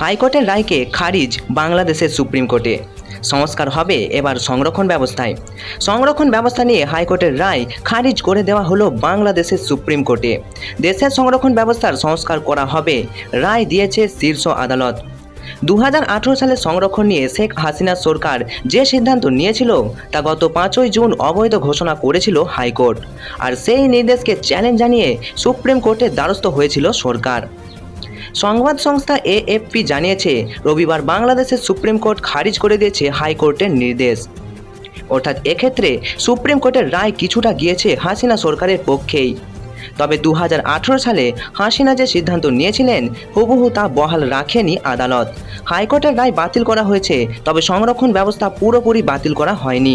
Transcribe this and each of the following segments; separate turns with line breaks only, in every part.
হাইকোর্টের রায়কে খারিজ বাংলাদেশের সুপ্রিম কোর্টে। সংস্কার হবে এবার সংরক্ষণ ব্যবস্থায়। সংরক্ষণ ব্যবস্থা নিয়ে হাইকোর্টের রায় খারিজ করে দেওয়া হলো বাংলাদেশের সুপ্রিম কোর্টে। দেশের সংরক্ষণ ব্যবস্থার সংস্কার করা হবে রায় দিয়েছে শীর্ষ আদালত। দু হাজার আঠারো সালে সংরক্ষণ নিয়ে শেখ হাসিনা সরকার যে সিদ্ধান্ত নিয়েছিল তা গত পাঁচই জুন অবৈধ ঘোষণা করেছিল হাইকোর্ট। আর সেই নির্দেশকে চ্যালেঞ্জ জানিয়ে সুপ্রিম কোর্টের দ্বারস্থ হয়েছিল সরকার। সংবাদ সংস্থা এএফপি জানিয়েছে, রবিবার বাংলাদেশের সুপ্রিম কোর্ট খারিজ করে দিয়েছে হাইকোর্টের নির্দেশ। অর্থাৎ এক্ষেত্রে সুপ্রিম কোর্টের রায় কিছুটা গিয়েছে হাসিনা সরকারের পক্ষেই। তবে দু হাজার আঠারো সালে হাসিনা যে সিদ্ধান্ত নিয়েছিলেন, হুবহু তা বহাল রাখেনি আদালত। হাইকোর্টের রায় বাতিল করা হয়েছে, তবে সংরক্ষণ ব্যবস্থা পুরোপুরি বাতিল করা হয়নি।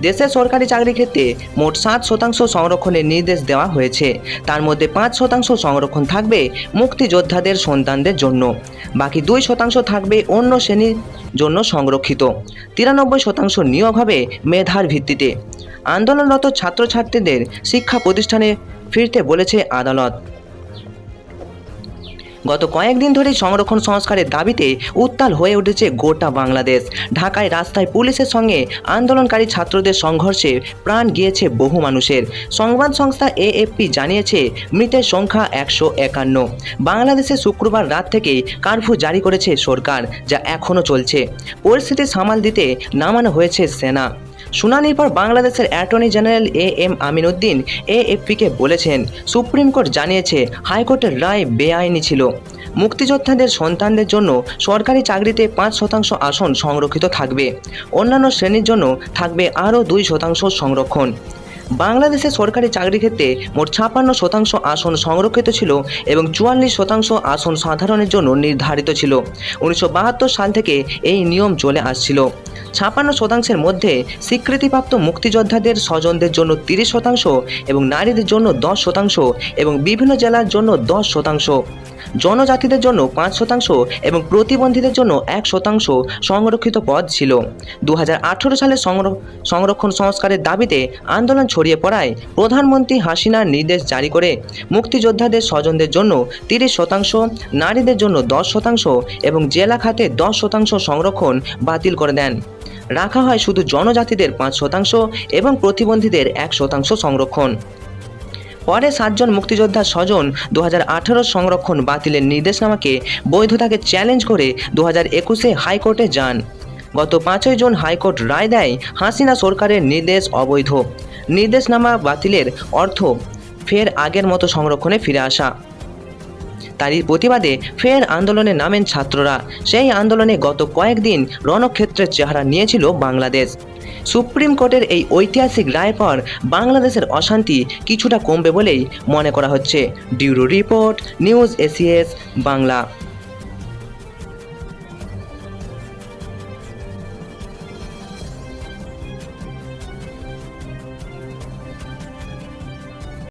দেশের সরকারি চাকরি ক্ষেত্রে মোট সাত শতাংশ সংরক্ষণের নির্দেশ দেওয়া হয়েছে। তার মধ্যে পাঁচ শতাংশ সংরক্ষণ থাকবে মুক্তিযোদ্ধাদের সন্তানদের জন্য। বাকি দুই শতাংশ থাকবে অন্য শ্রেণির জন্য সংরক্ষিত। তিরানব্বই শতাংশ নিয়োগ হবে মেধার ভিত্তিতে। আন্দোলনরত ছাত্রছাত্রীদের শিক্ষা প্রতিষ্ঠানে ফিরতে বলেছে আদালত। গত কয়েকদিন ধরেই সংরক্ষণ সংস্কারের দাবিতে উত্তাল হয়ে উঠেছে গোটা বাংলাদেশ। ঢাকায় রাস্তায় পুলিশের সঙ্গে আন্দোলনকারী ছাত্রদের সংঘর্ষে প্রাণ গিয়েছে বহু মানুষের। সংবাদ সংস্থা এএফপি জানিয়েছে, মৃতের সংখ্যা একশো একান্ন। বাংলাদেশে শুক্রবার রাত থেকে কারফিউ জারি করেছে সরকার, যা এখনও চলছে। পরিস্থিতি সামাল দিতে নামানো হয়েছে সেনা। শুনানির পর বাংলাদেশের attorney general A M Aminuddin এএফপিকে বলেছেন, সুপ্রিম কোর্ট জানিয়েছে হাইকোর্টের রায় বেআইনি ছিল। মুক্তিযোদ্ধাদের সন্তানদের জন্য সরকারি চাকরিতে পাঁচ শতাংশ আসন সংরক্ষিত থাকবে। অন্যান্য শ্রেণির জন্য থাকবে আরও দুই শতাংশ সংরক্ষণ। বাংলাদেশের সরকারি চাকরি ক্ষেত্রে মোট ছাপান্ন শতাংশ আসন সংরক্ষিত ছিল এবং চুয়াল্লিশ শতাংশ আসন সাধারণের জন্য নির্ধারিত ছিল। উনিশশো বাহাত্তর সাল থেকে এই নিয়ম চলে আসছিল। ছাপ্পান্ন শতাংশের মধ্যে স্বীকৃতিপ্রাপ্ত মুক্তিযোদ্ধাদের স্বজনদের জন্য তিরিশ শতাংশ এবং নারীদের জন্য দশ শতাংশ এবং বিভিন্ন জেলার জন্য দশ শতাংশ। জনজাতিদের জন্য পাঁচ শতাংশ এবং প্রতিবন্ধীদের জন্য এক শতাংশ সংরক্ষিত পদ ছিল। দু হাজার আঠেরো সালে সংর- সংরক্ষণ সংস্কারের দাবিতে আন্দোলন ছড়িয়ে পড়ায় প্রধানমন্ত্রী হাসিনার নির্দেশ জারি করে মুক্তিযোদ্ধাদের স্বজনদের জন্য তিরিশ শতাংশ, নারীদের জন্য দশ শতাংশ এবং জেলা খাতে দশ শতাংশ সংরক্ষণ বাতিল করে দেন। রাখা হয় শুধু জনজাতিদের পাঁচ শতাংশ এবং প্রতিবন্ধীদের এক শতাংশ সংরক্ষণ। পরে সাতজন মুক্তিযোদ্ধার স্বজন দু হাজার আঠারো সংরক্ষণ বাতিলের নির্দেশনামাকে বৈধতাকে চ্যালেঞ্জ করে দু হাজার একুশে হাইকোর্টে যান। গত পাঁচই জুন হাইকোর্ট রায় দেয় হাসিনা সরকারের নির্দেশ অবৈধ। নির্দেশনামা বাতিলের অর্থ ফের আগের মতো সংরক্ষণে ফিরে আসা। তারই প্রতিবাদে ফের আন্দোলনে নামেন ছাত্ররা। সেই আন্দোলনে গত কয়েকদিন রণক্ষেত্রের চেহারা নিয়েছিল বাংলাদেশ। সুপ্রিম কোর্টের এই ঐতিহাসিক রায় পর বাংলাদেশের অশান্তি কিছুটা কমবে বলেই মনে করা হচ্ছে। Bureau report, news ACS, Bangla.